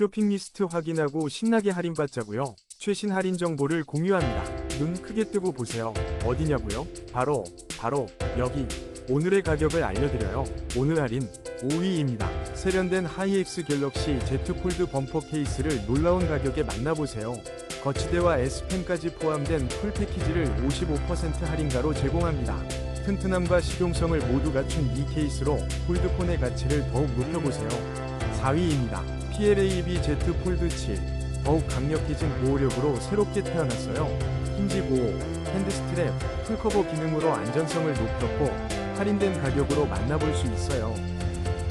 쇼핑 리스트 확인하고 신나게 할인받자고요. 최신 할인 정보를 공유합니다. 눈 크게 뜨고 보세요. 어디냐고요? 바로 바로 여기. 오늘의 가격을 알려드려요. 오늘 할인 5위입니다. 세련된 하이엑스 갤럭시 Z 폴드 범퍼 케이스를 놀라운 가격에 만나보세요. 거치대와 S펜까지 포함된 풀 패키지를 55% 할인가로 제공합니다. 튼튼함과 실용성을 모두 갖춘 이 케이스로 폴드폰의 가치를 더욱 높여보세요. 4위입니다. PLAB Z 폴드 7. 더욱 강력해진 보호력으로 새롭게 태어났어요. 힌지 보호, 핸드 스트랩, 풀커버 기능으로 안전성을 높였고 할인된 가격으로 만나볼 수 있어요.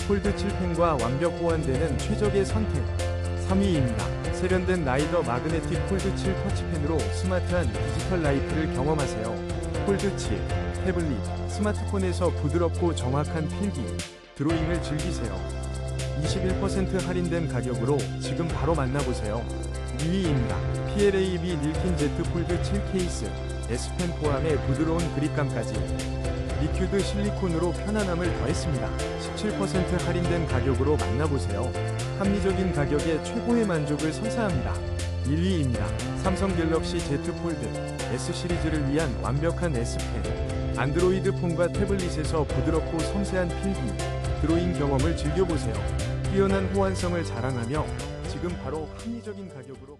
폴드 7펜과 완벽 호환되는 최적의 선택. 3위입니다. 세련된 라이더 마그네틱 폴드 7 터치펜으로 스마트한 디지털 라이프를 경험하세요. 폴드 7, 태블릿, 스마트폰에서 부드럽고 정확한 필기, 드로잉을 즐기세요. 21% 할인된 가격으로 지금 바로 만나보세요. 2위입니다. PLAB 닐킨 Z 폴드 7 케이스, S펜 포함의 부드러운 그립감까지 리퀴드 실리콘으로 편안함을 더했습니다. 17% 할인된 가격으로 만나보세요. 합리적인 가격에 최고의 만족을 선사합니다. 1위입니다. 삼성 갤럭시 Z 폴드 S 시리즈를 위한 완벽한 S펜. 안드로이드 폰과 태블릿에서 부드럽고 섬세한 필기, 드로잉 경험을 즐겨보세요. 뛰어난 호환성을 자랑하며 지금 바로 합리적인 가격으로